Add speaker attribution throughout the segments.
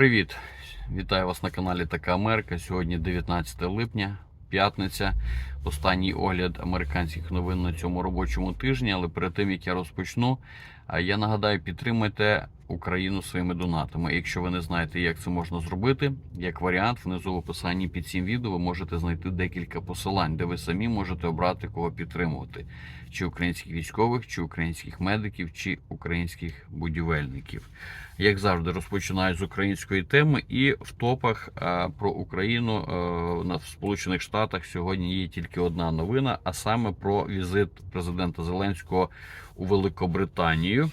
Speaker 1: Привіт! Вітаю вас на каналі Така Америка. Сьогодні 19 липня, п'ятниця. Останній огляд американських новин на цьому робочому тижні. Але перед тим як я розпочну, я нагадаю, підтримайте Україну своїми донатами. Якщо ви не знаєте, як це можна зробити, як варіант, внизу в описанні під цим відео ви можете знайти декілька посилань, де ви самі можете обрати кого підтримувати: чи українських військових, чи українських медиків, чи українських будівельників. Як завжди, розпочинаю з української теми, і в топах про Україну е, на Сполучених Штатах сьогодні є тільки одна новина, а саме про візит президента Зеленського у Великобританію.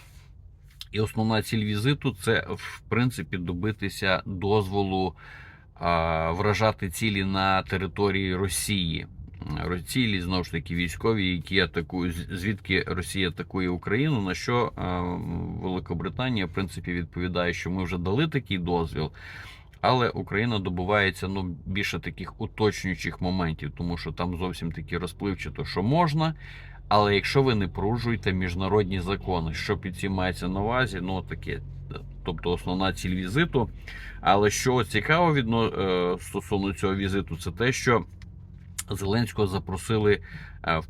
Speaker 1: І основна ціль візиту це в принципі добитися дозволу а, вражати цілі на території Росії. Ро- Цілі знову ж таки військові, які атакують звідки Росія атакує Україну. На що Великобританія в принципі відповідає, що ми вже дали такий дозвіл. Але Україна добувається ну більше таких уточнюючих моментів, тому що там зовсім таки розпливчато, що можна. Але якщо ви не порушуєте міжнародні закони, що під цим мається на увазі, ну таке, тобто основна ціль візиту. Але що цікаво відно, е, стосовно цього візиту, це те, що Зеленського запросили е, в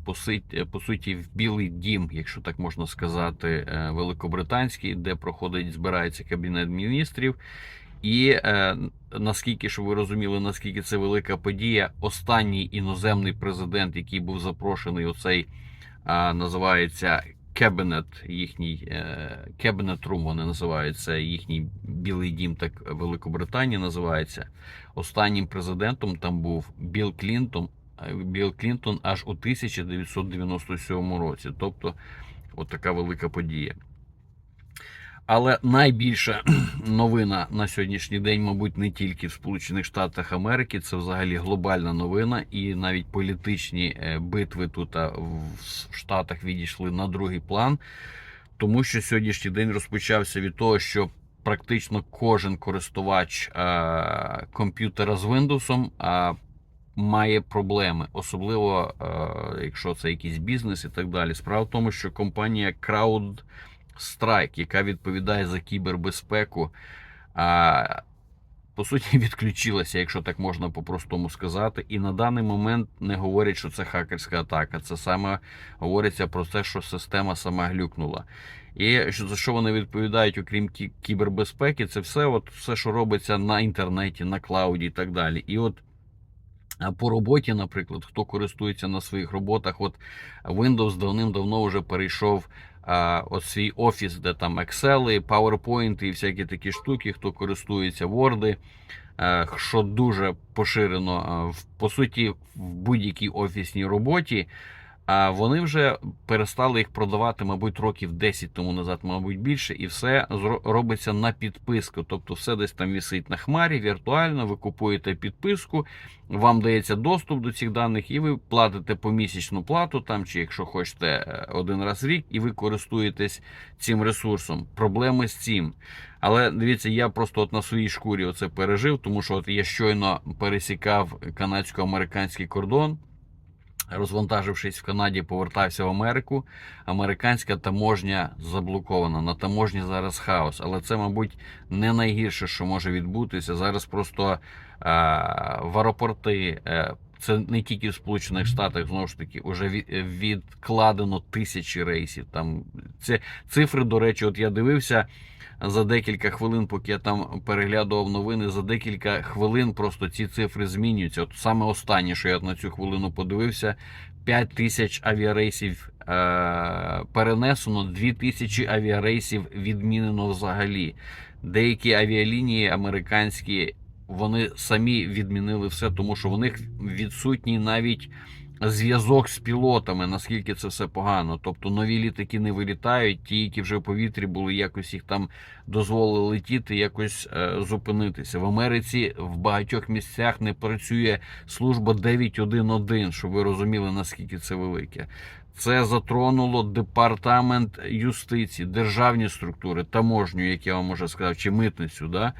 Speaker 1: по суті в Білий Дім, якщо так можна сказати, е, великобританський, де проходить збирається кабінет міністрів. І е, наскільки щоб ви розуміли, наскільки це велика подія, останній іноземний президент, який був запрошений, оцей а, називається Кабінет, їхній Кабінет Рум, вони називаються їхній Білий Дім, так Великобританії називається. Останнім президентом там був Білл Клінтон. е, Білл Клінтон аж у 1997 році. Тобто, от така велика подія. Але найбільша новина на сьогоднішній день, мабуть, не тільки в Сполучених Штатах Америки, це взагалі глобальна новина, і навіть політичні е, битви тут в Штатах відійшли на другий план, тому що сьогоднішній день розпочався від того, що практично кожен користувач а, комп'ютера з Windows а, має проблеми, особливо а, якщо це якийсь бізнес і так далі. Справа в тому, що компанія Crowd Strike, яка відповідає за кібербезпеку, а, по суті, відключилася, якщо так можна по-простому сказати. І на даний момент не говорять, що це хакерська атака. Це саме говориться про те, що система сама глюкнула. І за що вони відповідають, окрім кібербезпеки, це все, от, все, що робиться на інтернеті, на клауді і так далі. І от по роботі, наприклад, хто користується на своїх роботах, от Windows давним-давно вже перейшов от свій офіс, де там Excel, PowerPoint і всякі такі штуки, хто користується Word, а, що дуже поширено в по суті в будь-якій офісній роботі. А вони вже перестали їх продавати, мабуть, років 10 тому назад, мабуть, більше, і все робиться на підписку. Тобто, все десь там висить на хмарі, віртуально, ви купуєте підписку, вам дається доступ до цих даних, і ви платите помісячну плату, там чи якщо хочете е, один раз в рік, і ви користуєтесь цим ресурсом. Проблеми з цим. Але дивіться, я просто от на своїй шкурі оце пережив, тому що от я щойно пересікав канадсько-американський кордон. Розвантажившись в Канаді, повертався в Америку. Американська таможня заблокована. На таможні зараз хаос. Але це, мабуть, не найгірше, що може відбутися. Зараз просто е, в аеропорти. Е, це не тільки в Сполучених Штатах, знову ж таки, вже відкладено тисячі рейсів. Там це цифри, до речі, от я дивився за декілька хвилин, поки я там переглядував новини, за декілька хвилин просто ці цифри змінюються. От саме останнє, що я на цю хвилину подивився, 5 тисяч авіарейсів е- перенесено, 2 тисячі авіарейсів відмінено взагалі. Деякі авіалінії американські вони самі відмінили все, тому що в них відсутній навіть зв'язок з пілотами, наскільки це все погано. Тобто нові літаки не вилітають, ті, які вже в повітрі були, якось їх там дозволили летіти, якось е, зупинитися. В Америці в багатьох місцях не працює служба 911, щоб ви розуміли, наскільки це велике. Це затронуло департамент юстиції, державні структури, таможню, як я вам вже сказав, чи митницю. Да?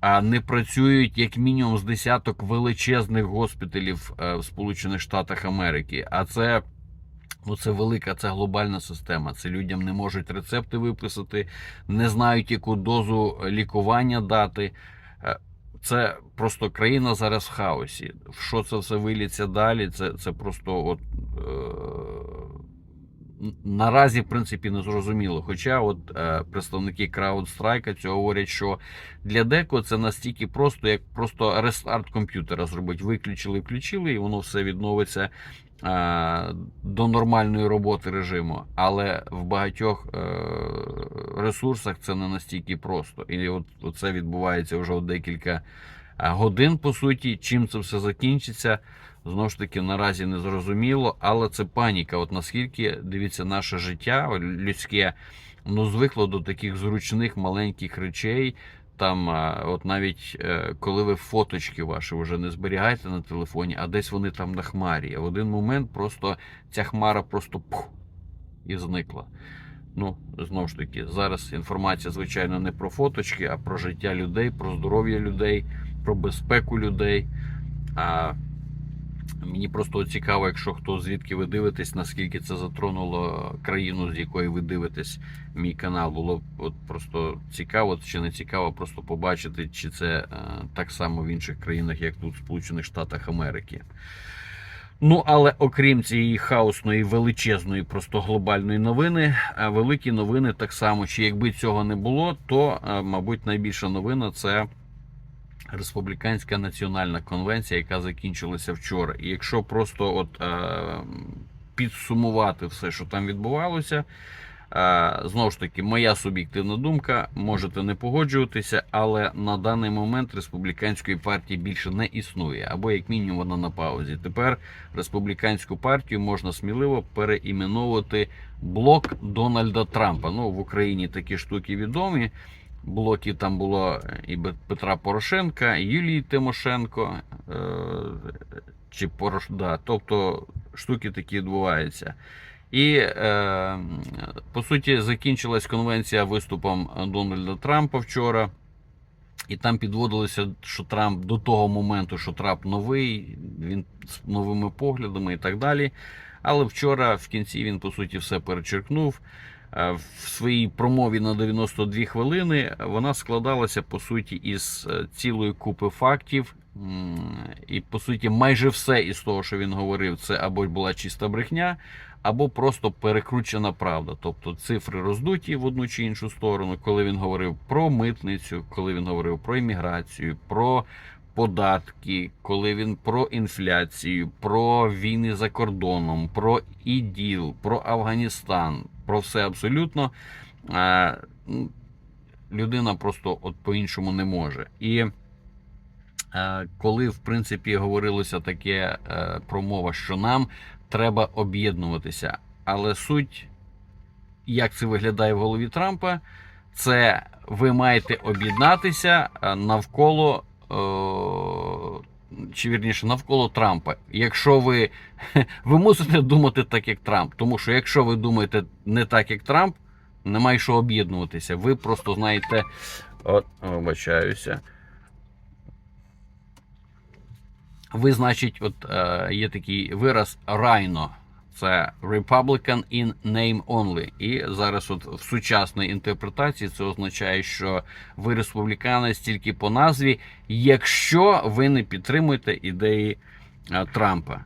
Speaker 1: А не працюють як мінімум з десяток величезних госпіталів е, в Сполучених Штатах Америки. А це Ну, це велика, це глобальна система. Це людям не можуть рецепти виписати, не знають, яку дозу лікування дати. Е, Це просто країна зараз в хаосі. В що це все виліться далі? Це, це просто от. Е- Наразі, в принципі, не зрозуміло. Хоча от е, представники CrowdStrike цього говорять, що для деко це настільки просто, як просто рестарт комп'ютера зробити. Виключили, включили, і воно все відновиться е, до нормальної роботи режиму. Але в багатьох е, ресурсах це не настільки просто. І от, це відбувається вже декілька годин, по суті. Чим це все закінчиться? Знову ж таки, наразі не зрозуміло, але це паніка. От наскільки дивіться, наше життя людське ну звикло до таких зручних маленьких речей. Там, от навіть е, коли ви фоточки ваші вже не зберігаєте на телефоні, а десь вони там на хмарі. В один момент просто ця хмара просто пух, і зникла. Ну, знову ж таки, зараз інформація, звичайно, не про фоточки, а про життя людей, про здоров'я людей, про безпеку людей. А Мені просто цікаво, якщо хто звідки ви дивитесь, наскільки це затронуло країну, з якої ви дивитесь мій канал. Було б от просто цікаво чи не цікаво, просто побачити, чи це е, так само в інших країнах, як тут, в Сполучених Штатах Америки. Ну, але окрім цієї хаосної, величезної, просто глобальної новини, е, великі новини так само. Чи якби цього не було, то, е, мабуть, найбільша новина це. Республіканська національна конвенція, яка закінчилася вчора. І якщо просто от е, підсумувати все, що там відбувалося, е, знову ж таки, моя суб'єктивна думка, можете не погоджуватися, але на даний момент республіканської партії більше не існує, або як мінімум вона на паузі. Тепер республіканську партію можна сміливо переіменовувати блок Дональда Трампа. Ну в Україні такі штуки відомі блоків там було і Петра Порошенка, і Юлії Тимошенко. е, Чи Порош... да, Тобто штуки такі відбуваються. І е, по суті закінчилась конвенція виступом Дональда Трампа вчора. І там підводилося, що Трамп до того моменту, що Трамп новий, він з новими поглядами і так далі. Але вчора в кінці він по суті все перечеркнув. Е, В своїй промові на 92 хвилини вона складалася по суті із е, цілої купи фактів. І по суті, майже все із того, що він говорив, це або була чиста брехня, або просто перекручена правда. Тобто цифри роздуті в одну чи іншу сторону, коли він говорив про митницю, коли він говорив про імміграцію, про податки, коли він про інфляцію, про війни за кордоном, про іділ, про Афганістан, про все абсолютно. Е, Людина просто от по-іншому не може. І е, коли в принципі говорилося таке е, промова, що нам треба об'єднуватися, але суть, як це виглядає в голові Трампа, це ви маєте об'єднатися навколо. Е, Чи вірніше навколо Трампа. Якщо ви, ви мусите думати так, як Трамп. Тому що якщо ви думаєте не так, як Трамп, немає що об'єднуватися. Ви просто знаєте, от, вибачаюся. Ви, значить, от е, є такий вираз райно. Це Republican in name only. І зараз, от в сучасній інтерпретації, це означає, що ви республіканець тільки по назві, якщо ви не підтримуєте ідеї е, Трампа.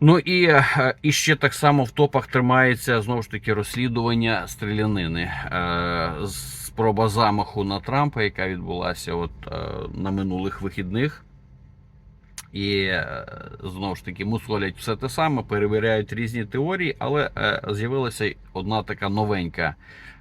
Speaker 1: Ну і, е, і ще так само в топах тримається знову ж таки розслідування стрілянини. Е, Спроба замаху на Трампа, яка відбулася от на минулих вихідних. І е, знову ж таки мусолять все те саме, перевіряють різні теорії, але е, з'явилася одна така новенька,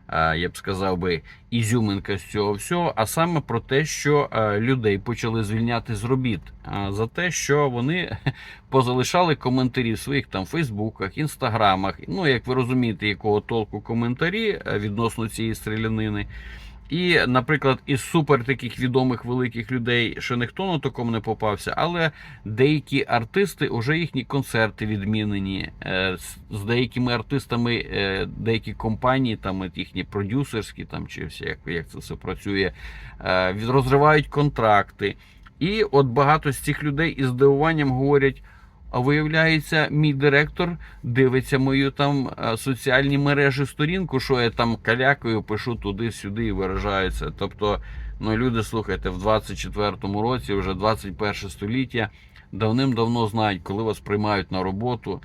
Speaker 1: е, я б сказав би, ізюминка з цього всього, а саме про те, що людей почали звільняти з робіт за те, що вони позалишали коментарі в своїх там Фейсбуках, інстаграмах. Ну, як ви розумієте, якого толку коментарі відносно цієї стрілянини. І, наприклад, із супер таких відомих великих людей ще ніхто на такому не попався, але деякі артисти вже їхні концерти відмінені. Е, з- деякими артистами е, деякі компанії, там їхні продюсерські, там чи всі, як, як це все працює, е, розривають контракти. І от багато з цих людей із здивуванням говорять: А виявляється, мій директор дивиться мою там е, соціальні мережі сторінку, що я там калякою пишу туди-сюди і виражаюся. Тобто, ну люди, слухайте, в 24-му році, вже 21 століття, давним-давно знають, коли вас приймають на роботу,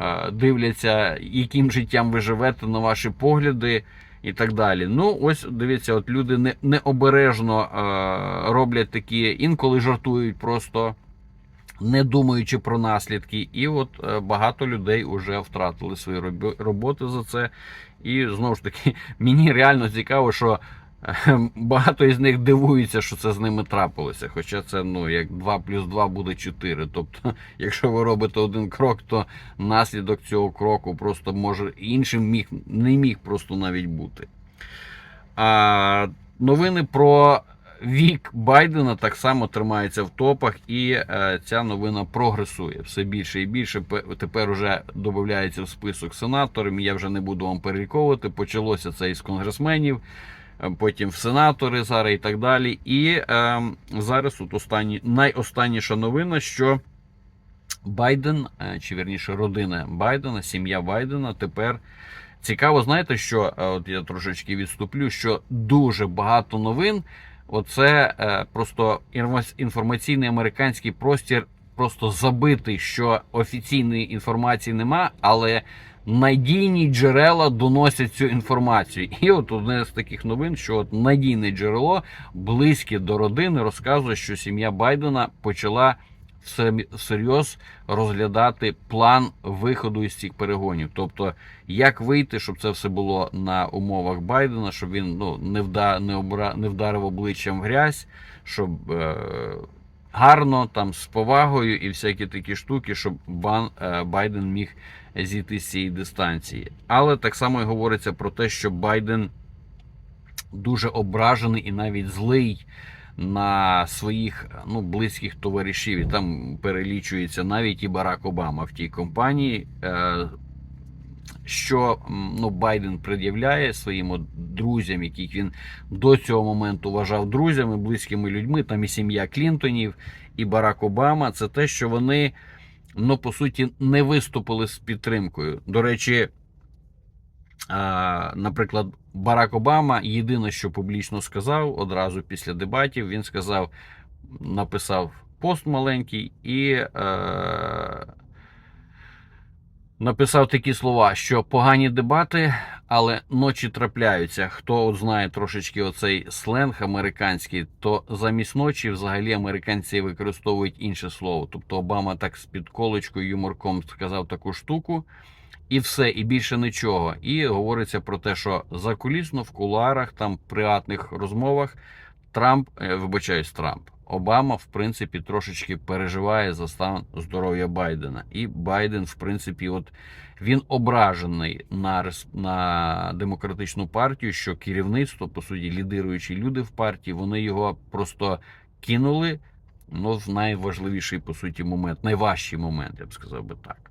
Speaker 1: е, дивляться, яким життям ви живете на ваші погляди. І так далі. Ну, ось дивіться, от люди не, необережно е, роблять такі, інколи жартують просто не думаючи про наслідки. І от е, багато людей вже втратили свої роботи за це. І знову ж таки, мені реально цікаво, що е, багато із них дивуються, що це з ними трапилося. Хоча це ну як 2 плюс 2 буде 4. Тобто, якщо ви робите один крок, то наслідок цього кроку просто може іншим міг не міг просто навіть бути. А, новини про вік Байдена так само тримаються в топах, і е, ця новина прогресує все більше і більше. Пе- Тепер уже додається в список сенаторів. Я вже не буду вам переліковувати. Почалося це із конгресменів, е, потім в сенатори зараз і так далі. І е, зараз тут останні, найостанніша новина, що Байден, е, чи вірніше родина Байдена, сім'я Байдена тепер. Цікаво, знаєте, що е, от я трошечки відступлю, що дуже багато новин. Оце е, просто інформац- інформаційний американський простір просто забитий, що офіційної інформації нема, але надійні джерела доносять цю інформацію. І от одне з таких новин, що от надійне джерело, близьке до родини, розказує, що сім'я Байдена почала всерйоз розглядати план виходу із цих перегонів. Тобто, як вийти, щоб це все було на умовах Байдена, щоб він ну, не, вда, не, обра, не вдарив обличчям в грязь, щоб е, гарно там з повагою і всякі такі штуки, щоб Бан, е, Байден міг зійти з цієї дистанції. Але так само і говориться про те, що Байден дуже ображений і навіть злий на своїх ну, близьких товаришів. І там перелічується навіть і Барак Обама в тій компанії. Е, що ну, Байден пред'являє своїм друзям, яких він до цього моменту вважав друзями, близькими людьми, там і сім'я Клінтонів, і Барак Обама, це те, що вони, ну, по суті, не виступили з підтримкою. До речі, наприклад, Барак Обама єдине, що публічно сказав одразу після дебатів, він сказав, написав пост маленький і. Е, Написав такі слова, що погані дебати, але ночі трапляються. Хто от знає трошечки оцей сленг американський, то замість ночі взагалі американці використовують інше слово. Тобто Обама так з підколочкою, юморком сказав таку штуку, і все, і більше нічого. І говориться про те, що закулісно в кулуарах, там в приватних розмовах Трамп, е, вибачаюсь, Трамп. Обама, в принципі, трошечки переживає за стан здоров'я Байдена. І Байден, в принципі, от він ображений на, на демократичну партію, що керівництво, по суті, лідируючі люди в партії, вони його просто кинули ну, в найважливіший, по суті, момент, найважчий момент, я б сказав би так.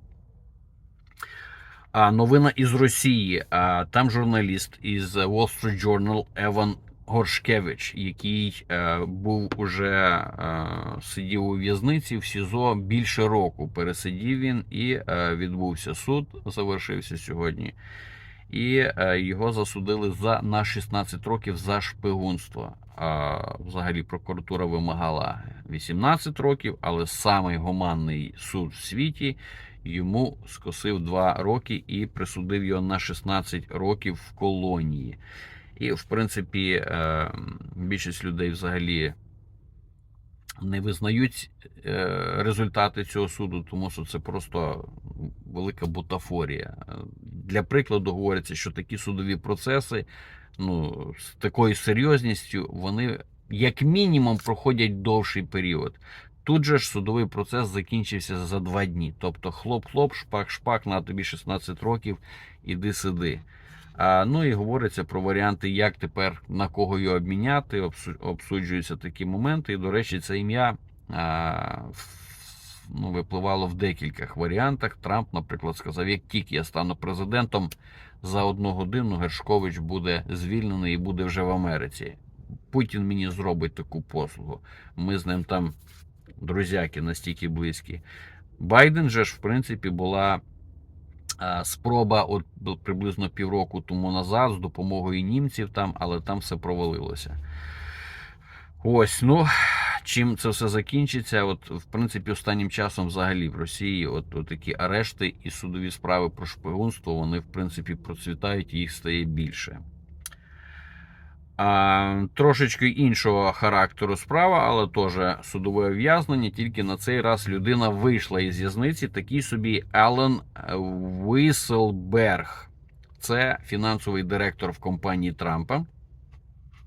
Speaker 1: Новина із Росії. Там журналіст із Wall Street Journal Еван Горшкевич, який е, був уже е, сидів у в'язниці в СІЗО більше року. Пересидів він і е, відбувся суд, завершився сьогодні. І його засудили за на 16 років за шпигунство. Взагалі прокуратура вимагала 18 років, але самий гуманний суд в світі йому скосив 2 роки і присудив його на 16 років в колонії. І, в принципі, е, більшість людей взагалі не визнають е, результати цього суду, тому що це просто велика бутафорія. Для прикладу говориться, що такі судові процеси ну, з такою серйозністю, вони як мінімум проходять довший період. Тут же ж судовий процес закінчився за два дні. Тобто хлоп-хлоп, шпак-шпак, на тобі 16 років, іди сиди. А, ну і говориться про варіанти, як тепер на кого його обміняти. Обсуджуються такі моменти. І, до речі, це ім'я а, ну, випливало в декількох варіантах. Трамп, наприклад, сказав: як тільки я стану президентом, за одну годину Гершкович буде звільнений і буде вже в Америці. Путін мені зробить таку послугу. Ми з ним там друзяки настільки близькі. Байден же ж, в принципі, була спроба от приблизно півроку тому назад з допомогою німців там, але там все провалилося. Ось, ну чим це все закінчиться? От, в принципі, останнім часом взагалі в Росії от, от такі арешти і судові справи про шпигунство, вони, в принципі, процвітають і їх стає більше. Трошечки іншого характеру справа, але теж судове ув'язнення. Тільки на цей раз людина вийшла із в'язниці. Такий собі Ален Виселберг, Це фінансовий директор в компанії Трампа,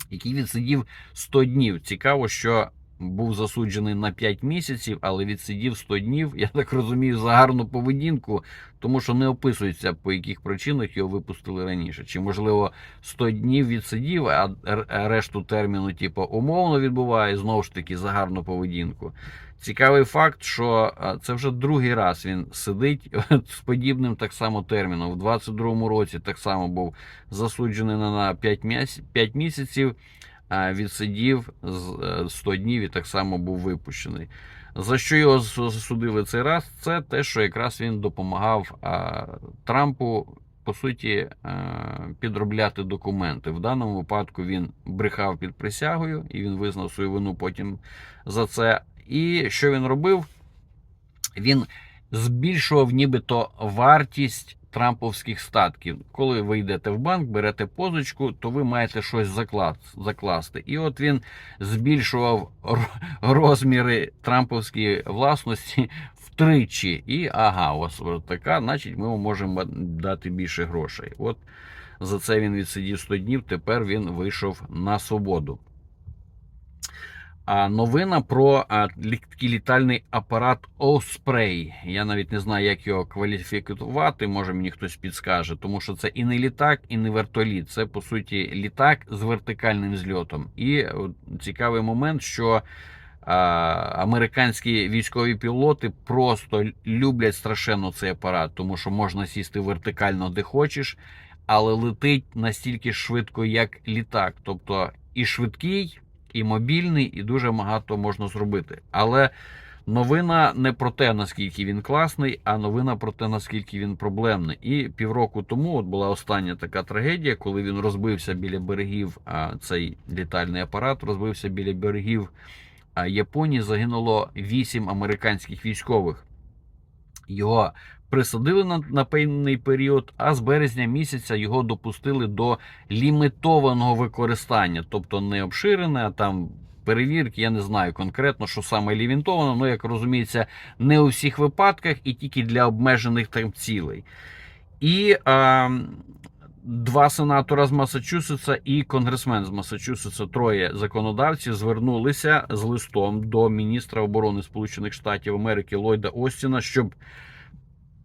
Speaker 1: який відсидів 100 днів. Цікаво, що був засуджений на 5 місяців, але відсидів 100 днів, я так розумію, за гарну поведінку, тому що не описується, по яких причинах його випустили раніше. Чи, можливо, 100 днів відсидів, а решту терміну, типу, умовно відбуває, знову ж таки, за гарну поведінку. Цікавий факт, що це вже другий раз він сидить з подібним так само терміном. В 22-му році так само був засуджений на- на 5 міс- 5 місяців, відсидів з е, 100 днів і так само був випущений. За що його засудили цей раз? Це те, що якраз він допомагав Трампу. По суті, е, підробляти документи. В даному випадку він брехав під присягою, і він визнав свою вину потім за це. І що він робив? Він збільшував нібито вартість трамповських статків. Коли ви йдете в банк, берете позичку, то ви маєте щось закласти. І от він збільшував розміри трамповської власності втричі. І ага, у така, значить, ми можемо дати більше грошей. От за це він відсидів 100 днів. Тепер він вийшов на свободу. Новина про такий літальний апарат Osprey. Я навіть не знаю, як його кваліфікувати. Може мені хтось підскаже, тому що це і не літак, і не вертоліт. Це по суті літак з вертикальним зльотом. І цікавий момент, що американські військові пілоти просто люблять страшенно цей апарат, тому що можна сісти вертикально де хочеш, але летить настільки швидко, як літак. Тобто і швидкий, і мобільний, і дуже багато можна зробити. Але новина не про те, наскільки він класний, а новина про те, наскільки він проблемний. І півроку тому от була остання така трагедія, коли він розбився біля берегів. А цей літальний апарат розбився біля берегів Японії. Загинуло 8 американських військових. Його присадили на, на певний період, а з березня місяця його допустили до лімітованого використання, тобто не обширене, а там перевірки. Я не знаю конкретно, що саме лімітовано, але як розуміється, не у всіх випадках і тільки для обмежених там цілей. І а, два сенатора з Масачусетса і конгресмен з Масачусетса, троє законодавців, звернулися з листом до міністра оборони Сполучених Штатів Америки Ллойда Остіна, щоб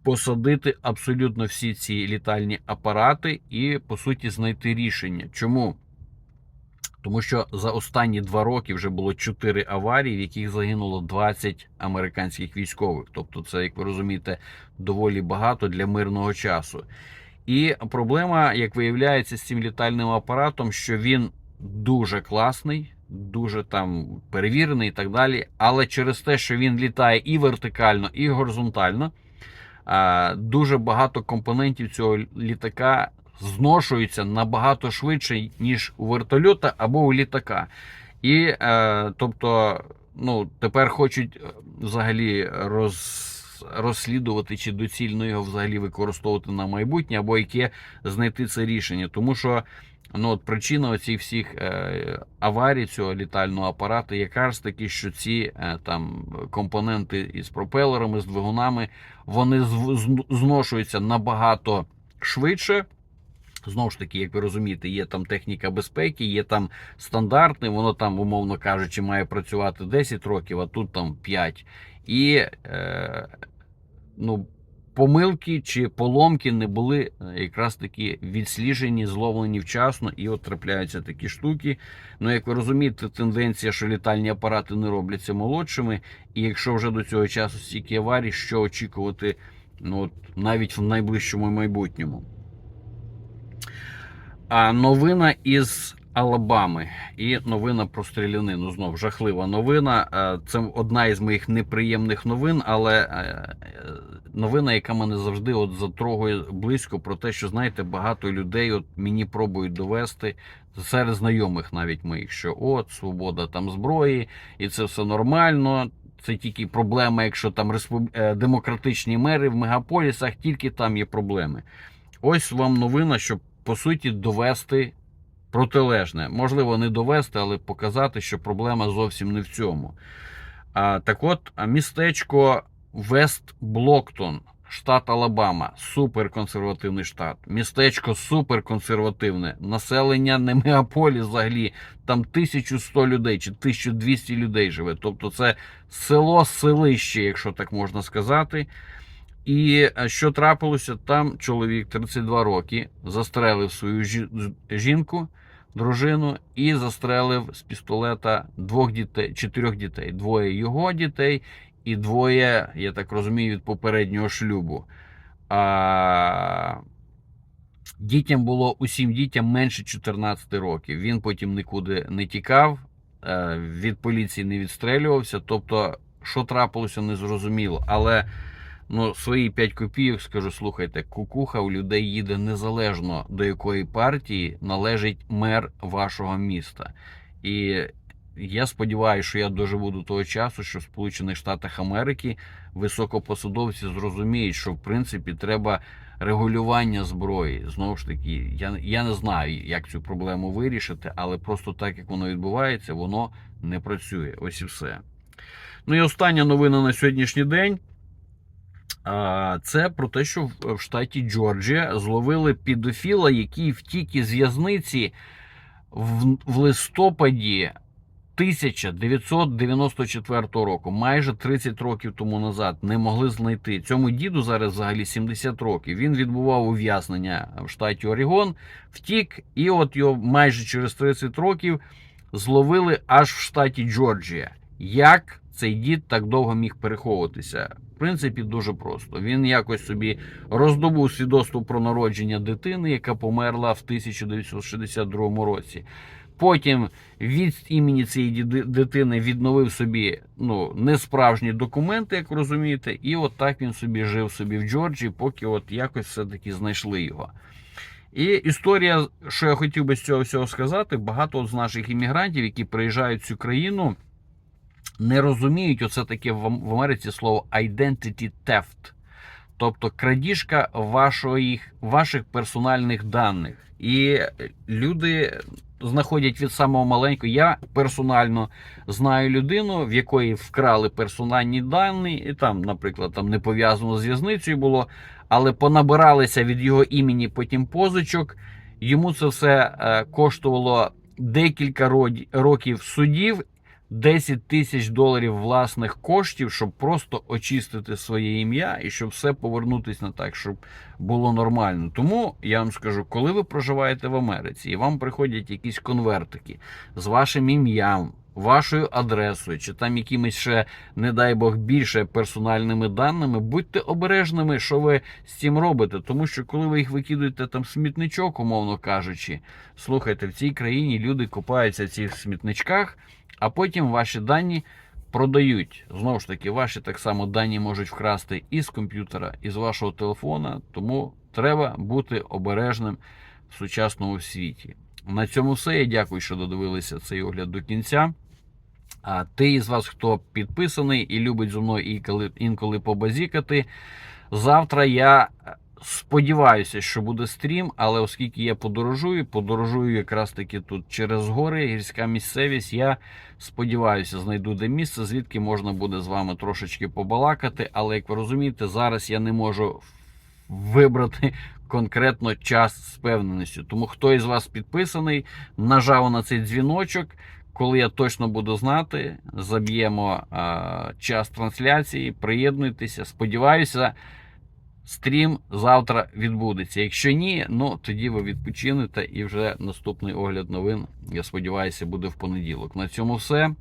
Speaker 1: посадити абсолютно всі ці літальні апарати і, по суті, знайти рішення. Чому? Тому що за останні два роки вже було 4 аварії, в яких загинуло 20 американських військових. Тобто, це, як ви розумієте, доволі багато для мирного часу. І проблема, як виявляється, з цим літальним апаратом, що він дуже класний, дуже там перевірений і так далі. Але через те, що він літає і вертикально, і горизонтально, дуже багато компонентів цього літака зношуються набагато швидше, ніж у вертольота або у літака. І е, тобто, ну, тепер хочуть е, взагалі роз, розслідувати, чи доцільно його взагалі використовувати на майбутнє, або яке знайти це рішення. Тому що ну, от причина оцих всіх е, аварій цього літального апарату якраз таки, що ці е, там компоненти із пропелерами, з двигунами, вони зношуються набагато швидше. Знову ж таки, як ви розумієте, є там техніка безпеки, є там стандартне, воно там, умовно кажучи, має працювати 10 років, а тут там 5. І е, ну, помилки чи поломки не були е, якраз таки відсліжені, зловлені вчасно, і от трапляються такі штуки. Ну, як ви розумієте, тенденція, що літальні апарати не робляться молодшими, і якщо вже до цього часу стільки аварій, що очікувати ну, от, навіть в найближчому майбутньому. А новина із Алабами і новина про стрілянину. Знов жахлива новина. Е, Це одна із моїх неприємних новин, але е, е, новина, яка мене завжди от затрогує близько про те, що знаєте, багато людей от мені пробують довести серед знайомих навіть моїх, що от свобода там зброї, і це все нормально. Це тільки проблема, якщо там респуб... демократичні мери в мегаполісах, тільки там є проблеми. Ось вам новина, щоб по суті довести протилежне. Можливо, не довести, але показати, що проблема зовсім не в цьому. А, так от, містечко Вест Блоктон, штат Алабама, суперконсервативний штат. Містечко суперконсервативне. Населення не мегаполіс взагалі. Там 1100 людей чи 1200 людей живе. Тобто це село селище, якщо так можна сказати. І е, що трапилося? Там чоловік 32 роки застрелив свою жінку, дружину і застрелив з пістолета двох дітей, чотирьох дітей. Двоє його дітей і двоє, я так розумію, від попереднього шлюбу. А... Дітям було усім дітям менше 14 років. Він потім нікуди не тікав, е, від поліції не відстрелювався. Тобто, що трапилося, не зрозуміло. Але ну, свої 5 копійок скажу: слухайте, кукуха у людей їде незалежно до якої партії належить мер вашого міста. І я сподіваюся, що я доживу до того часу, що в Сполучених Штатах Америки високопосадовці зрозуміють, що в принципі треба регулювання зброї. Знову ж таки, я, я не знаю, як цю проблему вирішити, але просто так як воно відбувається, воно не працює. Ось і все. Ну і остання новина на сьогоднішній день. Це про те, що в- штаті Джорджія зловили підофіла, який втік із в'язниці в листопаді 1994 року, майже 30 років тому назад, не могли знайти. Цьому діду зараз взагалі 70 років. Він відбував ув'язнення в штаті Орігон, втік, і от його майже через 30 років зловили аж в штаті Джорджія. Як цей дід так довго міг переховуватися? В принципі, дуже просто. Він якось собі роздобув свідоцтво про народження дитини, яка померла в 1962 році. Потім від імені цієї дитини відновив собі ну, несправжні документи, як розумієте, і от так він собі жив собі в Джорджії, поки от якось все-таки знайшли його. І історія, що я хотів би з цього всього сказати, багато з наших іммігрантів, які приїжджають в цю країну, не розуміють оце таке в Америці слово identity theft. Тобто крадіжка вашої, ваших персональних даних. І люди знаходять від самого маленького. Я персонально знаю людину, в якої вкрали персональні дані, і там, наприклад, там не пов'язано з в'язницею було, але понабиралися від його імені потім позичок. Йому це все е, коштувало декілька років судів, 10 тисяч доларів власних коштів, щоб просто очистити своє ім'я і щоб все повернутися на так, щоб було нормально. Тому я вам скажу, коли ви проживаєте в Америці і вам приходять якісь конвертики з вашим ім'ям, вашою адресою, чи там якимись ще, не дай Бог, більше персональними даними, будьте обережними, що ви з цим робите. Тому що коли ви їх викидуєте там смітничок, умовно кажучи, слухайте, в цій країні люди купаються в цих смітничках, а потім ваші дані продають. Знову ж таки, ваші так само дані можуть вкрасти і з комп'ютера, і з вашого телефона. Тому треба бути обережним в сучасному світі. На цьому все. Я дякую, що додивилися цей огляд до кінця. А ти із вас, хто підписаний і любить зі мною інколи, побазікати. Завтра я сподіваюся, що буде стрім, але оскільки я подорожую, подорожую якраз таки тут через гори, гірська місцевість. Я сподіваюся, знайду де місце, звідки можна буде з вами трошечки побалакати. Але як ви розумієте, зараз я не можу вибрати конкретно час з певненістю. Тому хто із вас підписаний, нажав на цей дзвіночок. Коли я точно буду знати, заб'ємо час трансляції, приєднуйтеся. Сподіваюся, стрім завтра відбудеться. Якщо ні, ну тоді ви відпочинете і вже наступний огляд новин, я сподіваюся, буде в понеділок. На цьому все.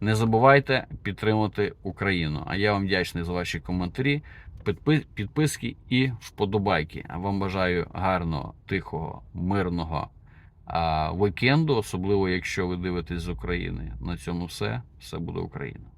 Speaker 1: Не забувайте підтримати Україну. А я вам вдячний за ваші коментарі, підписки і вподобайки. А вам бажаю гарного, тихого, мирного а, вікенду, особливо якщо ви дивитесь з України. На цьому все. Все буде Україна.